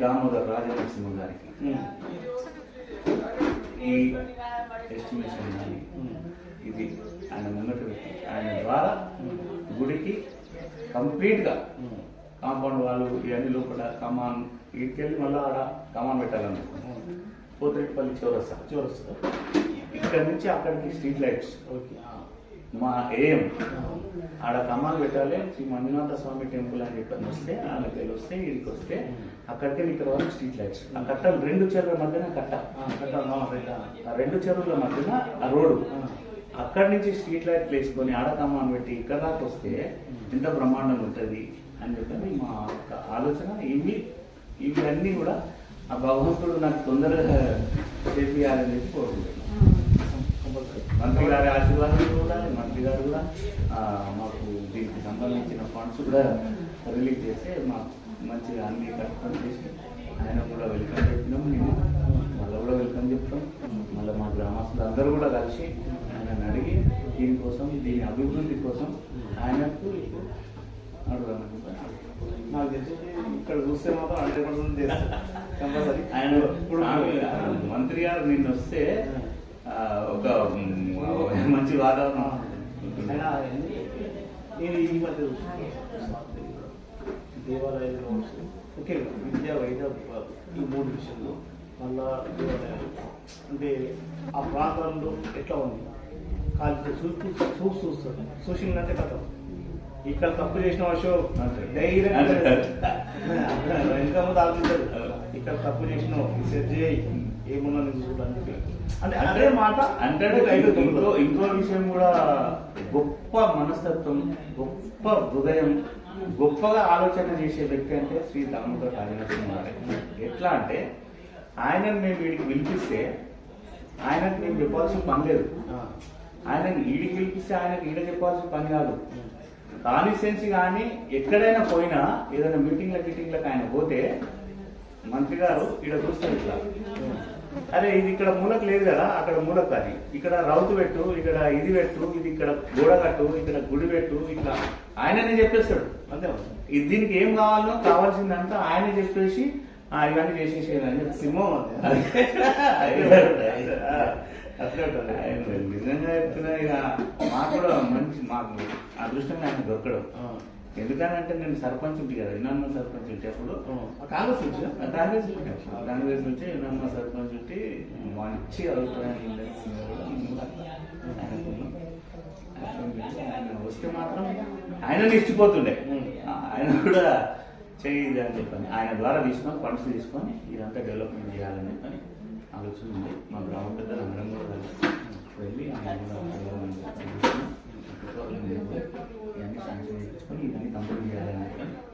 నరసింహ గారికి. ఈ ఎస్టిమేషన్ కానీ ఇది ఆయన ముంగట పెట్టి ఆయన ద్వారా గుడికి కంప్లీట్గా కాంపౌండ్ వాళ్ళు ఇవన్నీ లోపల కమాన్ ఇటుకెళ్ళి మళ్ళీ ఆడ కమాన్ పెట్టాలనుకుంటున్నాం పోతిరెడ్డిపల్లి చౌరస్తా. చూడొచ్చు ఇక్కడ నుంచి అక్కడికి స్ట్రీట్ లైట్స్ ఓకే. మా ఏం? ఆడ కమాన్ పెట్టాలి శ్రీ మంజునాథ స్వామి టెంపుల్ అని చెప్పని వస్తే ఆడకి వస్తే ఇడికి వస్తే అక్కడికి ఇక్కడ వరకు స్ట్రీట్ లైట్స్. ఆ కట్టలు రెండు చెరువుల మధ్యన కట్ట. కట్టాలి ఆ రెండు చెరువుల మధ్యన ఆ రోడ్డు. అక్కడి నుంచి స్ట్రీట్ లైట్ వేసుకొని ఆడ కమాన్ పెట్టి ఇక్కడ దాకా వస్తే ఎంత బ్రహ్మాండంగా ఉంటుంది అని చెప్పని మా యొక్క ఆలోచన. ఇవి ఇవి అన్నీ కూడా ఆ భగవంతుడు నాకు తొందరగా చేపియాలని చెప్పి కోరుకుంటున్నాను. కంపల్సరీ మంత్రి గారి ఆశీర్వాదం కూడా మంత్రి గారు కూడా మాకు దీనికి సంబంధించిన ఫండ్స్ కూడా రిలీజ్ చేస్తే మాకు మంచిగా అన్ని కన్ఫర్మ్ చేసి ఆయన కూడా వెల్కమ్ చెప్పినాం మేము మళ్ళీ కూడా వెల్కమ్ చెప్తాం మళ్ళీ మా గ్రామస్తులు అందరూ కూడా కలిసి ఆయన అడిగి దీనికోసం దీని అభివృద్ధి కోసం ఆయనకు అడుగుదాం నాకు తెలిసి ఇక్కడ చూస్తే మాత్రం అంటే పర్సెంట్ కంపల్సరీ ఆయన ఇప్పుడు మంత్రి గారు నిన్న వస్తే ఒక మంచి వాతావరణం. నేను ఈ మధ్య. దేవాలయాలు కావచ్చు ఓకే విద్య వైద్య ఈ మూడు విషయంలో మళ్ళా దేవాలయాలు. అంటే ఆ ప్రాంతంలో ఎట్లా ఉంది? కాలితే చూపు చూపు చూస్తుంది సోషల్ అంటే కథ. ఇక్కడ తప్పు చేసిన అశోక్ అంతే. ఇంకా ముందు ఆలోచించారు. ఇక్కడ తప్పు చేసిన సెట్ చేయి ఏమున్నా నేను చూడడానికి అంటే అదే మాట. రైతు ఇంకో ఇంకో విషయం కూడా గొప్ప మనస్తత్వం గొప్ప హృదయం గొప్పగా ఆలోచన చేసే వ్యక్తి అంటే శ్రీ దామోదర్ రాజనరసింహ ఎట్లా అంటే ఆయనను మేము వీడికి పిలిపిస్తే ఆయనకు మేము చెప్పాల్సిన పని లేదు. ఆ. ఆయన ఈడికి పిలిపిస్తే ఆయనకు ఈడ చెప్పాల్సిన పని కాదు. కాన్స్టిట్యున్సీ కానీ ఎక్కడైనా పోయినా ఏదైనా మీటింగ్ల మీటింగ్లకు ఆయన పోతే మంత్రి గారు ఇక్కడ చూస్తారు ఇట్లా. అరే ఇది ఇక్కడ మూలకు లేదు కదా అక్కడ మూలకు అది. ఇక్కడ రౌతు పెట్టు ఇక్కడ ఇది పెట్టు ఇది ఇక్కడ గోడ కట్టు ఇక్కడ గుడి పెట్టు ఇట్లా. ఆయననే చెప్పేస్తాడు. అంతే. దీనికి ఏం కావాలనో కావాల్సిందంతా ఆయనే చెప్పేసి ఇవన్నీ చేసేసేయాలని చెప్పి. సింహం. అట్లే నిజంగా చెప్తున్నా ఇక మాకు కూడా మంచి మాకు అదృష్టంగా ఆయన దొరకడం. ఎందుకనంటే నేను సర్పంచ్ ఉంది కదా ఇన్నమ్మ సర్పంచ్ ఉంటేప్పుడు ఆ. కాంగ్రెస్ కాంగ్రెస్ ఉంటే, కాంగ్రెస్ నుంచి ఇన్నమ్మ సర్పంచ్ ఉంటే మంచి అభిప్రాయం వస్తే మాత్రం ఆయన ఇచ్చిపోతుండే ఆయన కూడా చేయదు అని చెప్పని. ఆయన ద్వారా తీసుకొని ఫండ్స్ తీసుకొని ఇదంతా డెవలప్మెంట్ చేయాలని చెప్పని ఆలోచన ఉంది. మా గ్రామ పెద్దలు అందరం కూడా కలిసి వెళ్ళి ఆయన కూడా డెవలప్మెంట్ చేస్తున్నాం. ఇవన్నీ శాంక్షన్